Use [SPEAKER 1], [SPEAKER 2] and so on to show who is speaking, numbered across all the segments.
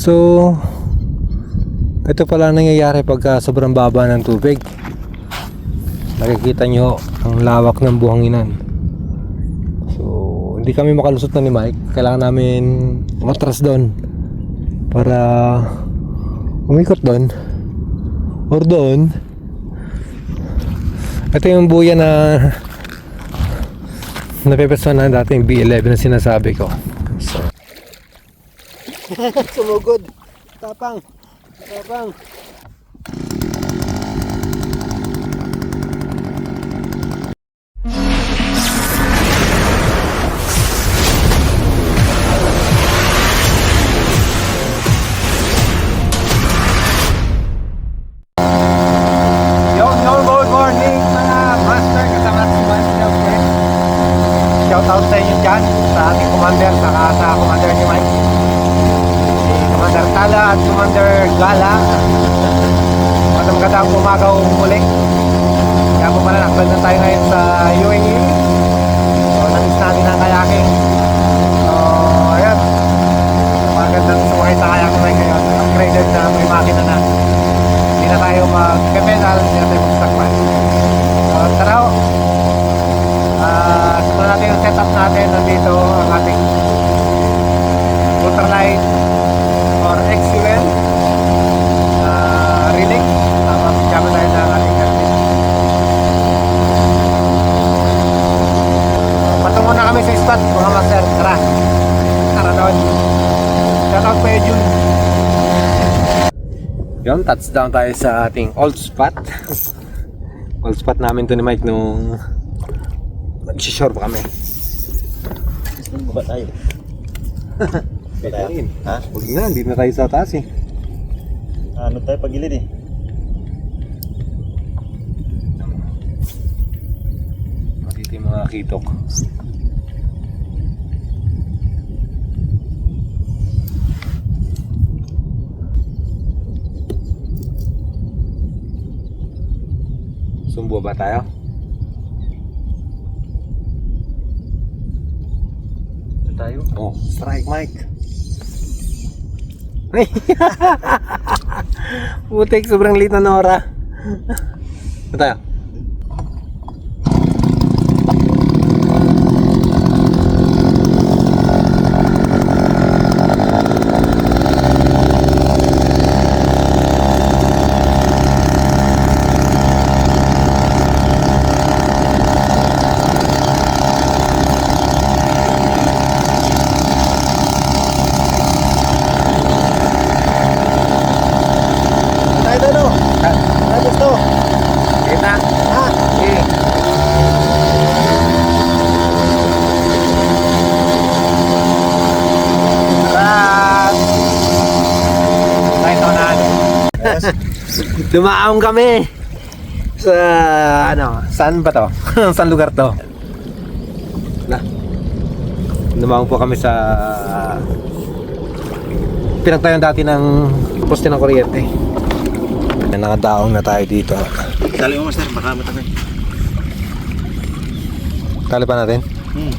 [SPEAKER 1] So, ito pala ang nangyayari pagka sobrang baba ng tubig. Nakikita nyo ang lawak ng buhanginan. So, hindi kami makalusot na ni Mike. Kailangan namin matras doon para umikot doon or doon. Ito yung buya na napepesan na dating B11 na sinasabi ko. Sumugod. Tapang. Tapang.
[SPEAKER 2] Mga master. Tara. Tara doon. Shout out kay Jun.
[SPEAKER 1] Yun, touchdown tayo sa ating old spot. old spot namin to ni Mike nung nag-shore pa kami.
[SPEAKER 3] Baba tayo.
[SPEAKER 1] Pwede.
[SPEAKER 3] Ha?
[SPEAKER 1] Huwag na, hindi na tayo sa taas eh.
[SPEAKER 3] Ano tayo pagilid eh.
[SPEAKER 1] Matiti yung mga kitok. Sumbo ba tayo?
[SPEAKER 3] Ito tayo.
[SPEAKER 1] Oh, strike Mike. Putik, sobrang liit na Nora. Ito. Tayo
[SPEAKER 3] tayo no. Tayo gusto.
[SPEAKER 1] Kita.
[SPEAKER 3] Ha?
[SPEAKER 1] Okay.
[SPEAKER 2] At tayo na
[SPEAKER 3] Yes.
[SPEAKER 1] Dumaong kami sa ano, saan ba to? saan lugar to? Na. Dumaong po kami sa pinagtayon dati ng poste ng kuryente. Nakadaong na tayo dito.
[SPEAKER 3] Dali mo master, baka matangay.
[SPEAKER 1] Tali pa natin?
[SPEAKER 3] Hmm.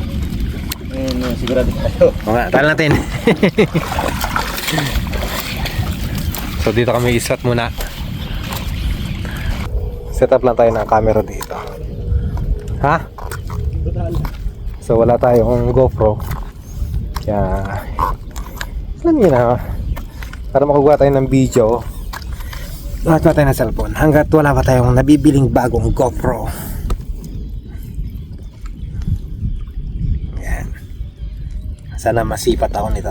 [SPEAKER 3] Ayun, yun, sigurado tayo.
[SPEAKER 1] Oo nga, tali natin. so dito kami isat muna. Set up lang tayo ng camera dito. Ha? So wala tayong GoPro. Kaya alam niyo na para makuha tayo ng video lahat pa tayo ng cellphone hanggat wala pa tayong nabibiling bagong GoPro. Yan. Sana masipat ako nito.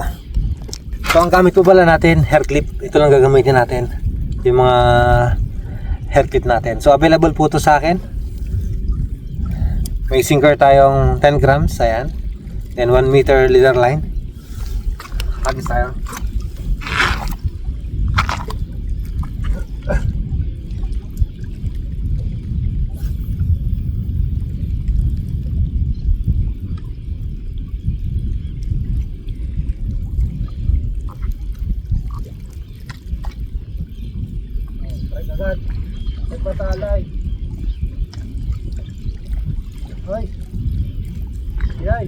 [SPEAKER 1] So ang gamit po pala natin, hair clip. Ito lang gagamitin natin. Yung mga hair clip natin. So available po to sa akin. May sinker tayong 10 grams. Ayan. Then 1 meter leader line. Hagis tayo.
[SPEAKER 2] agad. May patalay. Hoy. Yay.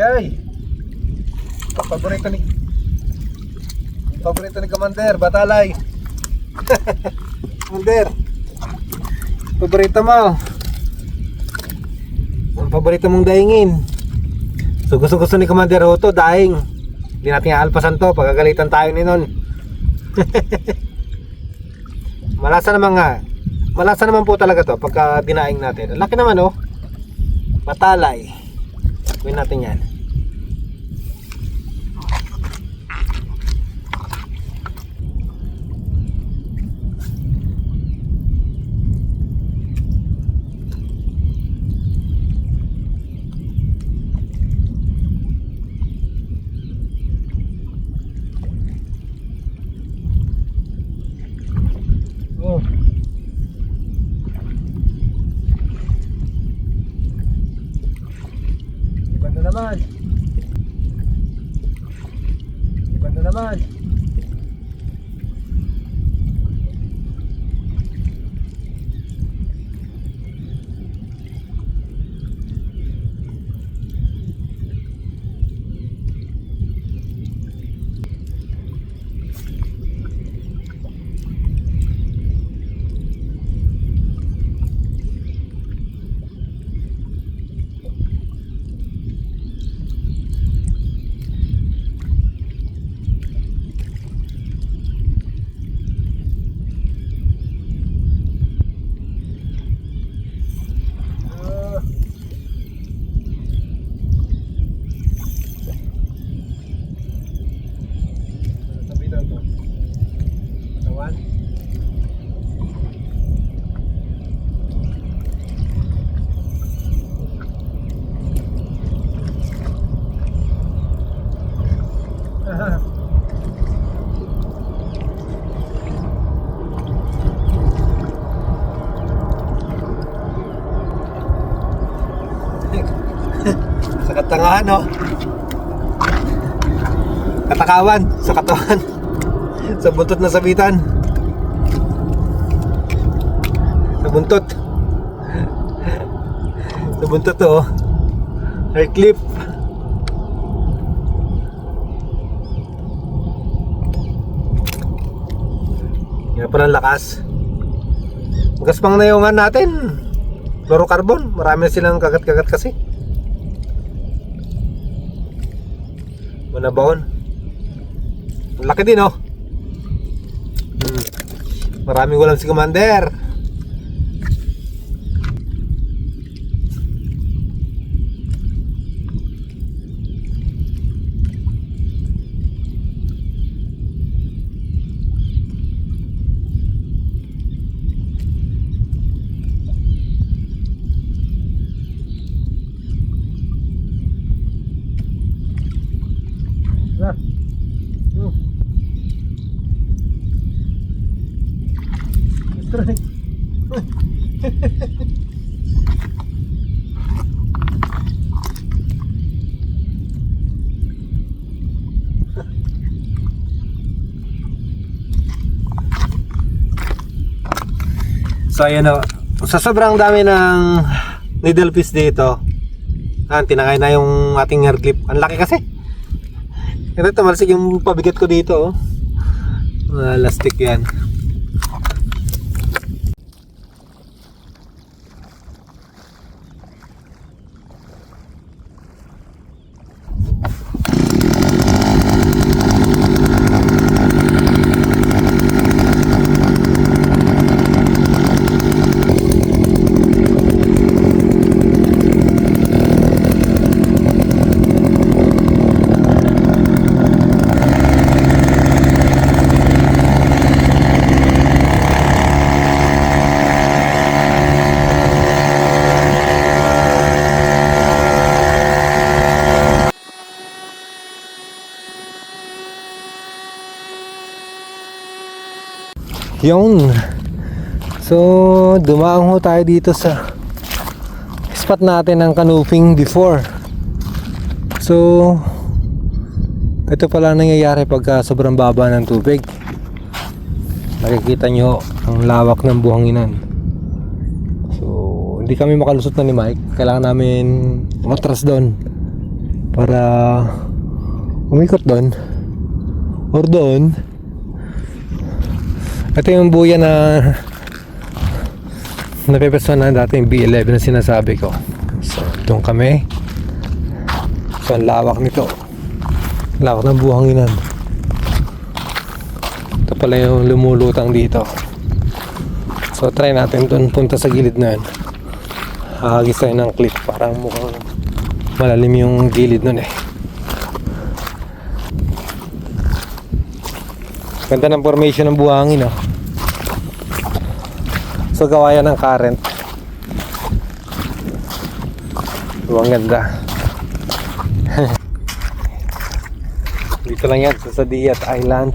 [SPEAKER 1] Yay! Paborito ni Paborito ni Commander, Batalay. Commander. Paborito mo. Ang paborito mong daingin. So gusto gusto ni Commander Otto, daing. Hindi natin aalpasan to, pagagalitan tayo ni nun. Malasa naman nga. Malasa naman po talaga to pagka dinaing natin. Laki naman oh. Batalay. Gawin natin yan. Oh. Ibanda naman. Ibanda naman. Ah. Ano sabi daw to? Katawan? Sa katangahan, no? Katakawan, sa katawan. sa buntot na sabitan. Sa buntot. sa buntot to, oh. Hair clip. Yan pa ng lakas. Magas pang nayungan natin. Fluorocarbon. Marami silang kagat-kagat kasi. Manabaon. Ang laki din oh. Hmm. Maraming walang si Commander. Ah. Hmm. Try. So ayan o, sa sobrang dami ng needle fish dito, ah, tinangay na yung ating hair clip. Ang laki kasi. Ito tumalsik yung pabigat ko dito oh. Mga lastik yan. Yung So, dumaan ho tayo dito sa spot natin ng canoeing before. So, ito pala ang nangyayari pagka sobrang baba ng tubig. Nakikita nyo ang lawak ng buhanginan. So, hindi kami makalusot na ni Mike. Kailangan namin matras doon. para umikot doon or doon ito yung buya na napepersonan dati yung B11 na sinasabi ko. So doon kami. So ang lawak nito. Lawak ng buhanginan ito pala yung lumulutang dito. So try natin doon punta sa gilid na yun hagis tayo ng clip. Parang mukhang malalim yung gilid nun eh ganda ng formation ng buhangin oh. so gawa yan ng current. So, ang ganda. Dito lang yan sa Sadiyat Island.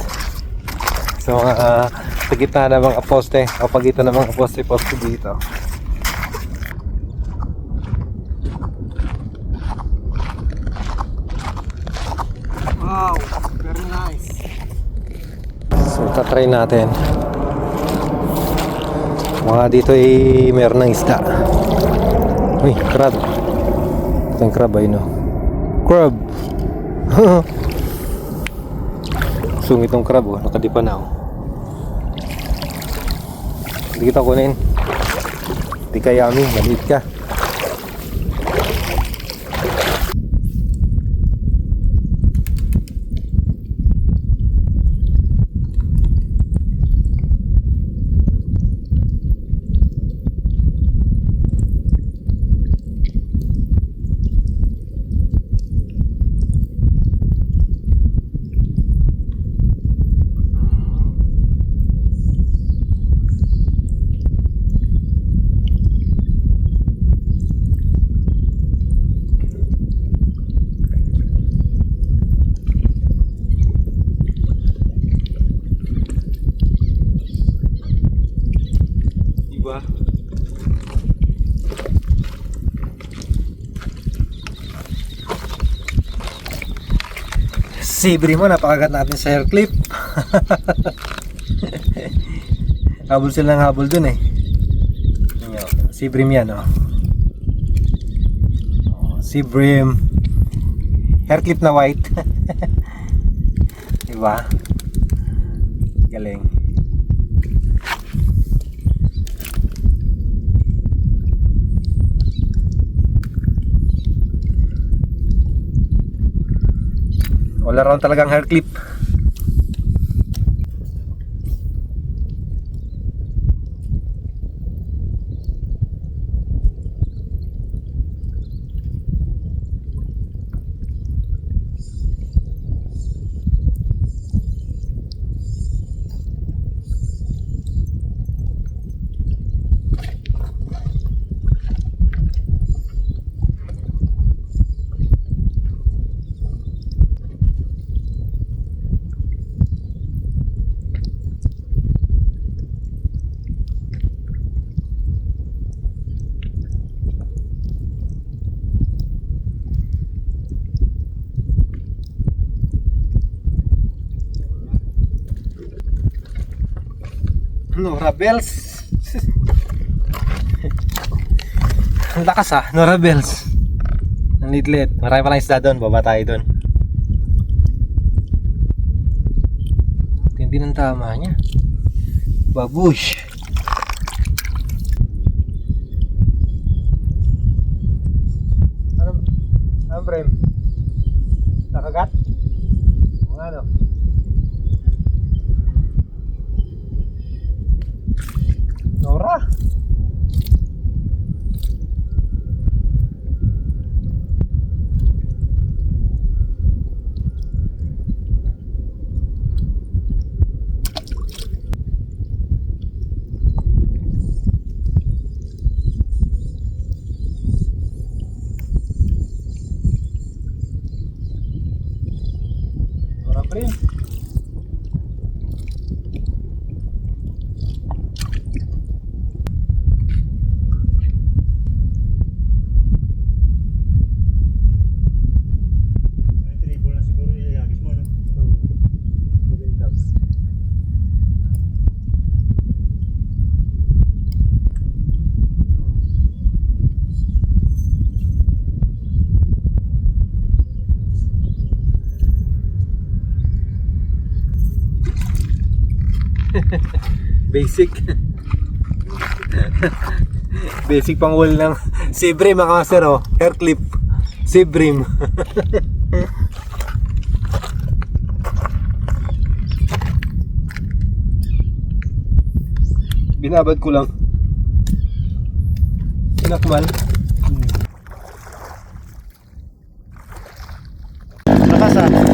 [SPEAKER 1] So uh, sa gitna ng mga poste o pagitan ng mga poste poste dito tatry natin. Mga dito ay meron ng isda. Uy, crab. Ito yung crab ay no. Crab! Sungit tong crab oh, nakadipa na oh. Hindi kita kunin. Hindi ka yummy, maliit ka. Diba? Sibri mo, napakagat natin sa hair clip. habol sila ng habol dun eh. Sibrim yan oh. Oh, Sibrim. Hair clip na white. diba? All around talagang hair clip. Nora Bells. Ang lakas ah, Nora Bells. Ang litlit. Marami palang isda doon, baba tayo doon. Tindi ng tama niya. Babush. Ano? Ano, Brem? Nakagat? O ano? Nora. Nora pa rin.
[SPEAKER 3] Triple na siguro iayagis mo, no?
[SPEAKER 1] Basic. Basic pang wall ng Sibrim mga master oh. Hair clip. Sibrim. Binabad ko lang. Sinakmal.
[SPEAKER 3] Lakas ah.